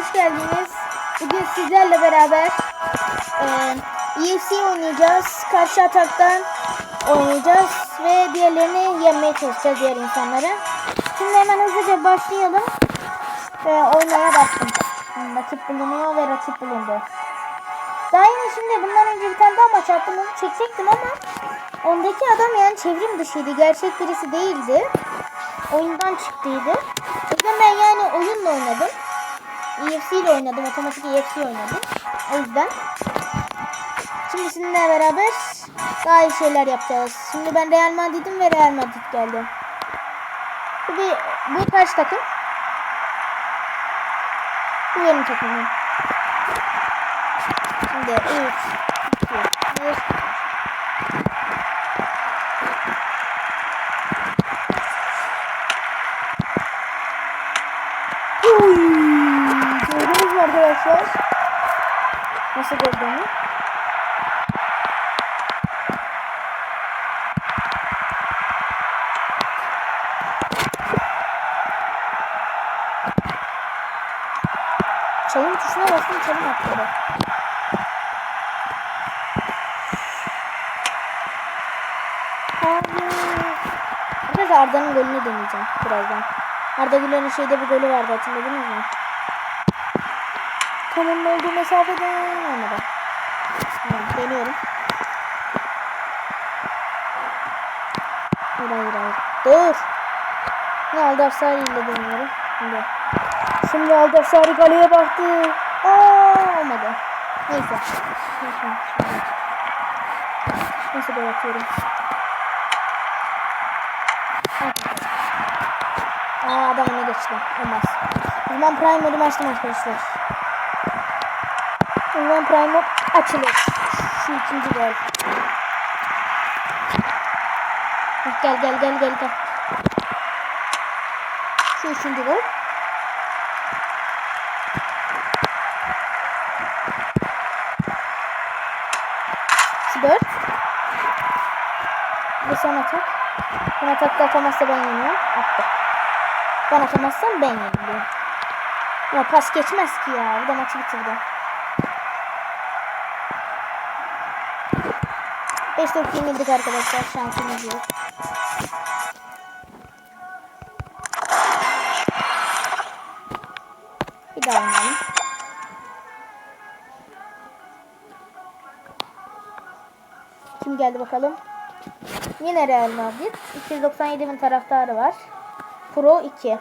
hoş geldiniz. Bugün sizlerle beraber e, EFC oynayacağız. Karşı ataktan oynayacağız ve diğerlerini yenmeye çalışacağız diğer insanları. Şimdi hemen hızlıca başlayalım. E, oynaya bastım. Hmm, Rakip bulunuyor ve rakip bulundu. Daha yeni şimdi bundan önce bir tane daha maç attım. Onu çekecektim ama ondaki adam yani çevrim dışıydı. Gerçek birisi değildi. Oyundan çıktıydı. O yüzden ben yani oyunla oynadım. EFC ile oynadım. Otomatik EFC oynadım. O yüzden. Şimdi sizinle beraber daha iyi şeyler yapacağız. Şimdi ben Real Madrid'im ve Real Madrid geldi. Bu, bir, bu karşı takım. Bu benim takımım. Şimdi 3, 2, 1. Uy, Gördünüz mü arkadaşlar? Nasıl gördüğümü? Çalım tuşuna bastım çalım atladı. Biraz Arda'nın golünü deneyeceğim birazdan. Arda Güler'in şeyde bir golü vardı hatırladınız mı? Tam onun olduğu mesafeden olmadı. Tamam deniyorum. Hayır hayır hayır. Dur. Ne Aldar Sari ile deniyorum. Şimdi. Şimdi Aldar Sari kaleye baktı. Aa olmadı. Neyse. Nasıl gol atıyorum? Aa adam öne geçti. Olmaz. O zaman Prime modumu açtım arkadaşlar. O zaman Prime mod açılır. Şu ikinci gol. Gel gel gel gel gel. Şu üçüncü gol. Şu dört. Bu son atak. Son atakta atamazsa ben yeniyorum. Attı. Ben atamazsam ben yeniliyorum. Ya pas geçmez ki ya. Bu da maçı bitirdi. 5 top yenildik arkadaşlar. Şansımız yok. Bir daha oynayalım. Kim geldi bakalım? Yine Real Madrid. 297 bin taraftarı var. Pro 2.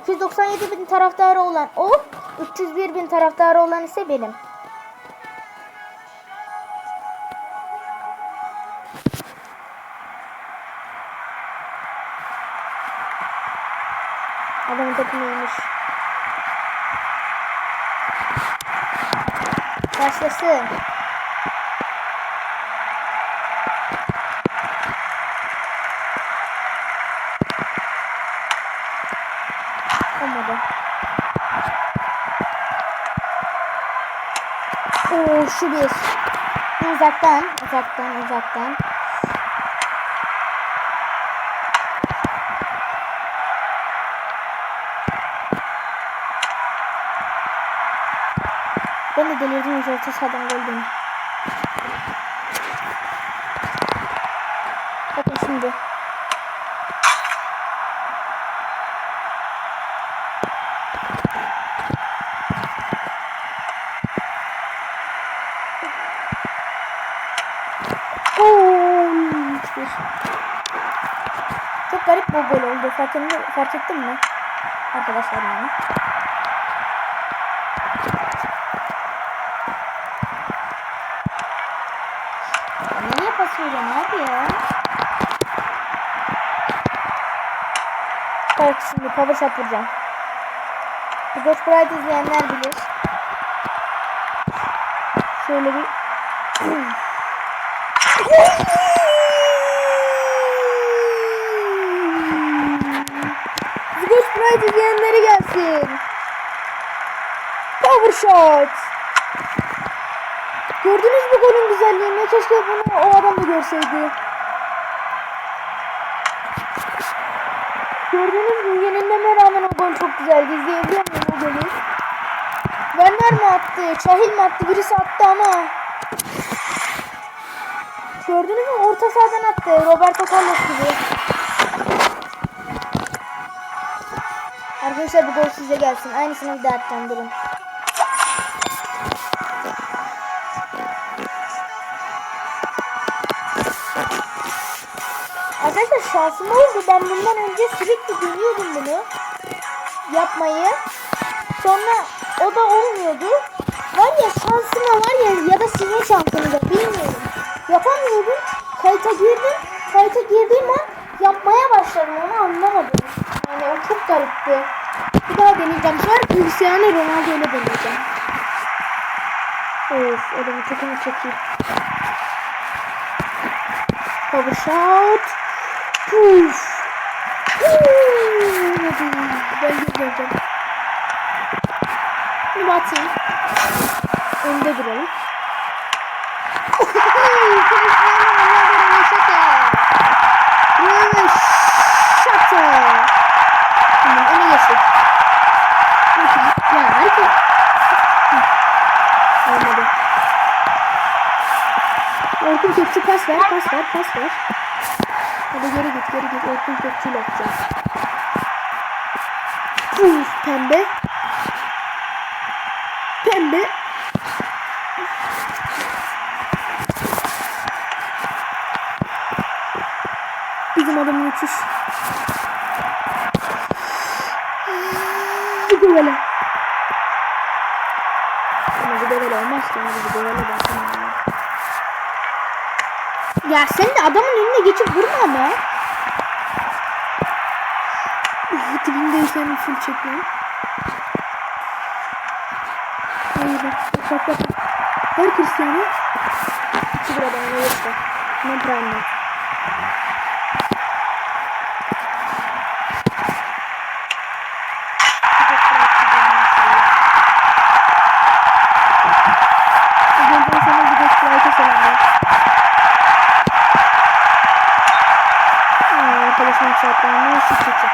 297 bin taraftarı olan o. 301 bin taraftarı olan ise benim. Başlasın. Olmadı. Oo şu bir. Uzaktan, uzaktan, uzaktan. Ben de delirdim yüz orta sahadan gol dönüyor. Bakın şimdi. Çok garip bu gol oldu. Fark, ettin, fark ettin mi? Arkadaşlar yani. Veriyorsun abi ya? Evet şimdi power shot vuracağım. Bu Ghost Pride izleyenler bilir. Şöyle bir Ghost Pride izleyenleri gelsin. Power shot. Gördünüz mü golün güzelliğini? Keşke bunu o adam da görseydi. Gördünüz mü? Yenilmeme rağmen o gol çok güzeldi. İzleyebiliyor muyum o golü? Werner mi attı? Çahil mi attı? Birisi attı ama. Gördünüz mü? Orta sahadan attı. Roberto Carlos gibi. Arkadaşlar bu gol size gelsin. Aynısını bir daha atacağım. Şansım oldu. Ben bundan önce sürekli deniyordum bunu. Yapmayı. Sonra o da olmuyordu. Var ya şansıma var ya ya da sizin şansınıza bilmiyorum. Yapamıyordum. Kayıta girdim. Kayıta girdiğim an yapmaya başladım. Onu anlamadım. Yani o çok garipti. Bir daha deneyeceğim. Sonra Cristiano Ronaldo ile deneyeceğim. Of adamın takımı çok iyi. Cover shot. Puf. Huu, hadi. Ben gideceğim. Bunu atayım. Önde duralım. Tamam öne geçtik. Ya harika. Olmadı. Orkun Kökçü pas ver, pas ver, pas ver. Hadi geri git, geri git. Orkun Kökçü ile atacağız. Uf. Pembe. Sen de adamın önüne geçip vurma ama. Uf, Dibindeysen full çekmem. Hayır bak bak bak. Ver Cristiano. İki bir adamına yoksa. Ne prime Bugün sana gidelim Sprite'e selamlar. Aa, arkadaşım çarptığını şu kötü.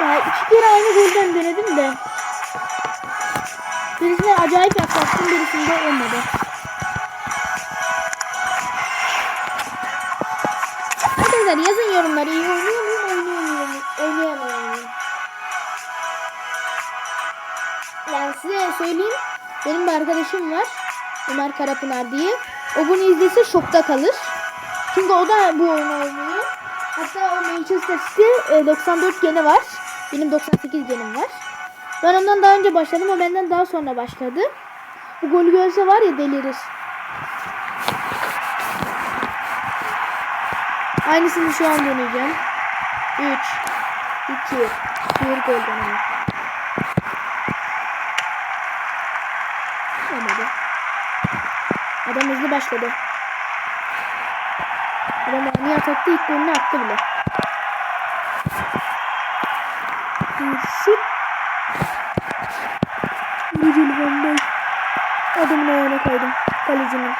Ya iki kere aynı golden denedim de. Birisine acayip yaklaştım, birisinde olmadı. Arkadaşlar yazın yorumları iyi oynuyor muyum, oynayamıyorum, oynayamıyorum. Yani size söyleyeyim, benim bir arkadaşım var, Ömer Karapınar diye. O bunu izlese şokta kalır. Çünkü o da bu oyunu oynuyor. Hatta o Manchester City e, 94 geni var. Benim 98 genim var. Ben ondan daha önce başladım. O benden daha sonra başladı. Bu golü görse var ya delirir. Aynısını şu an deneyeceğim. 3 2 1 gol deneyim. Olmadı. Adam hızlı başladı. Adam ani atakta ilk golünü attı bile. Şut. Virgil van Dijk. Adamın ayağına kaydım. Kalecinin.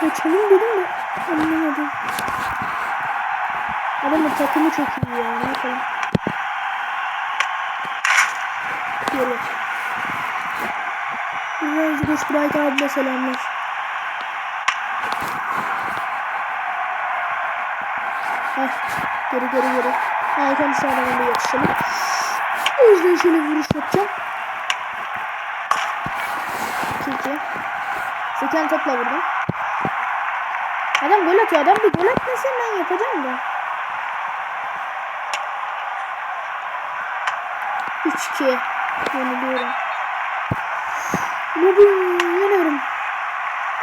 Kaçalım dedim de anlamadım. Adamın takımı çok iyi ya. Ne yapalım? Yürü. Buradan Geç Bright abime selamlar. Heh, geri geri geri. Hakan şu adamın yetişelim. O yüzden şöyle vuruş yapacağım. 2-2. Seken topla vurdum. Adam gol atıyor. Adam bir gol atmasın ben yapacağım da. 3-2. Yeniliyorum. Bugün yeniyorum.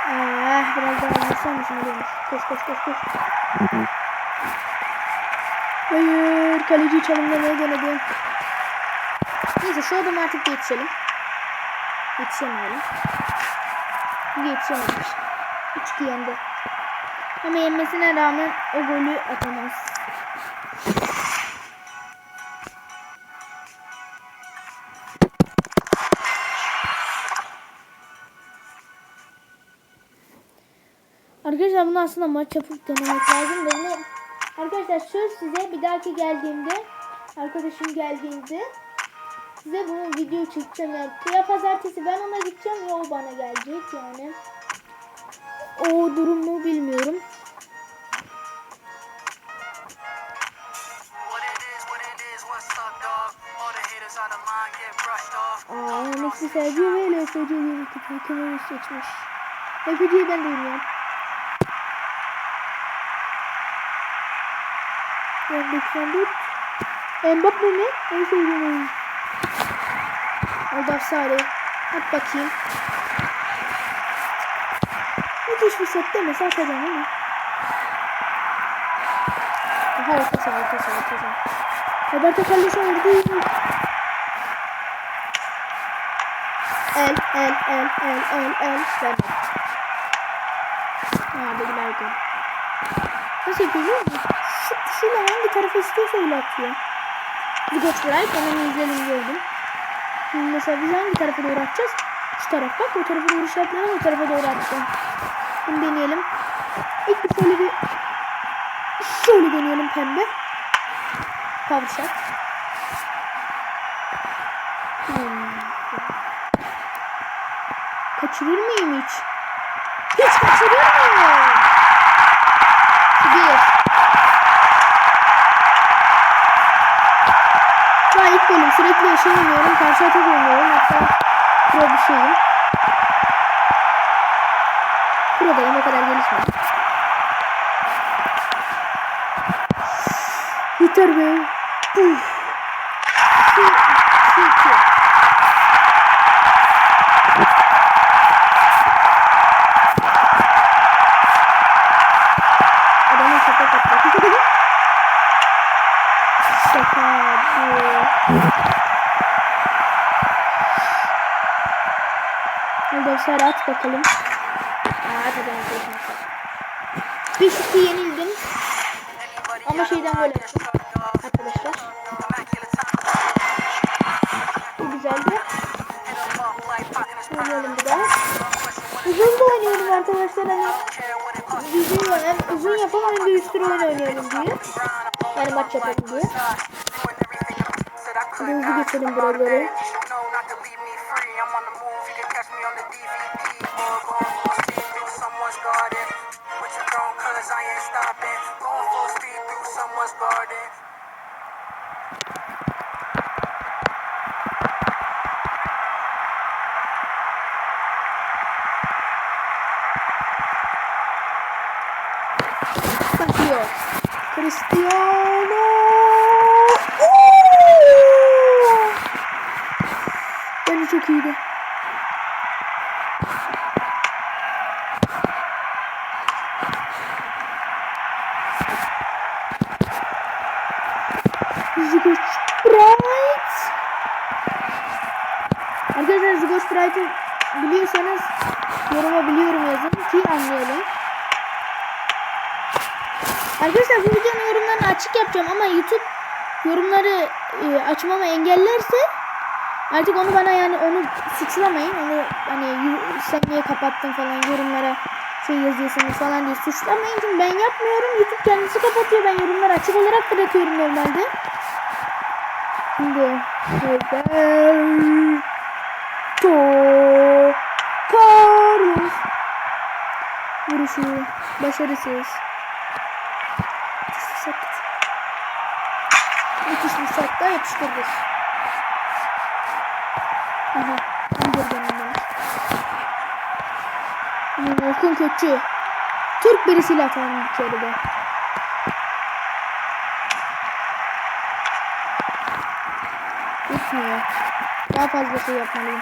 Ah biraz daha mısın oluyormuş. Koş koş koş koş. Hayır kaleci çalımlamaya denedim. Neyse şu adamı artık geçelim. Yetişemeyelim. Yetişememiş. 3-2 yendi. Ama yenmesine rağmen o golü atamaz. Arkadaşlar bunu aslında maç yapıp denemek lazım da bunu Arkadaşlar söz size bir dahaki geldiğimde arkadaşım geldiğinde size bunu video çekeceğim yani. Ya pazartesi ben ona gideceğim ya o bana gelecek yani. O durumu bilmiyorum. Aa, Messi Sergio ve LFC yönetim hakemini seçmiş. LFC'yi ben de bilmiyorum. Ben 94. Mbappe mi? En sevdiğim oyun. Aldar Sare. At bakayım. Müthiş bir set demese atacağım ama. Aha orta saha orta saha orta saha. Roberto Carlos vurdu. El, el, el, el, el, el. Ben. Ha, dediler gol. Yapıyor biliyor musun? Sık dışıyla hangi tarafa istiyorsa öyle atıyor. Bir bırak, hemen izleyelim gördüm. Şimdi mesela biz hangi tarafa doğru atacağız? Şu taraf bak, o tarafa doğru işaretledim, o tarafa doğru atacağım. Bunu deneyelim. İlk bir şöyle bir şöyle deneyelim pembe. Shot. Hmm. Kaçırır mıyım hiç? Hiç kaçırır mıyım? Bir. Daha ilk sürekli yaşayamıyorum. Karşı atak oynuyorum. Hatta bir şeyim. Pro'dayım o kadar gelişmedim. Yeter be. Uf. Şu, şu iki. Adamın şaka patladı. şaka bu. At bakalım. Aa at adamın kılıçını. Bir şutu yenildim. Ama şeyden böyle arkadaşlar. Bu güzeldi. Oynayalım bir daha. Uzun da oynuyorum arkadaşlar hani düzgün hem uzun yapalım hem de üst oyun oynayalım diye. Yani maç yapalım diye. Hadi hızlı geçelim buraları. Cristiano. Oo! Bence çok iyiydi. Zigos Bright. Arkadaşlar Zigos Bright'ı biliyorsanız yoruma biliyorum yazın ki anlayalım. Arkadaşlar bu videonun yorumlarını açık yapacağım ama YouTube yorumları e, açmamı engellerse artık onu bana yani onu suçlamayın. Onu hani sen niye kapattın falan yorumlara şey yazıyorsunuz falan diye suçlamayın. Çünkü ben yapmıyorum. YouTube kendisi kapatıyor. Ben yorumları açık olarak bırakıyorum normalde. Şimdi Carlos vuruşu başarısız. Sat daha yapıştırdı. Aha. Hamburger önünden. Hmm, Orkun Kökçü. Türk birisiyle atalım bir kere de. Gitmiyor. Daha fazla şey yapmalıyım.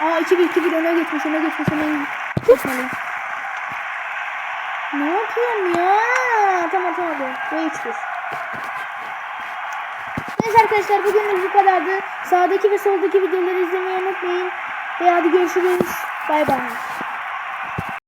Aa 2-1 2-1 öne geçmiş öne geçmiş hemen geçmeliyim. Ne yapıyorum ya? Tamam tamam. Ve 3 Neyse arkadaşlar bugünlük bu kadardı. Sağdaki ve soldaki videoları izlemeyi unutmayın. Ve hadi görüşürüz. Bay bay.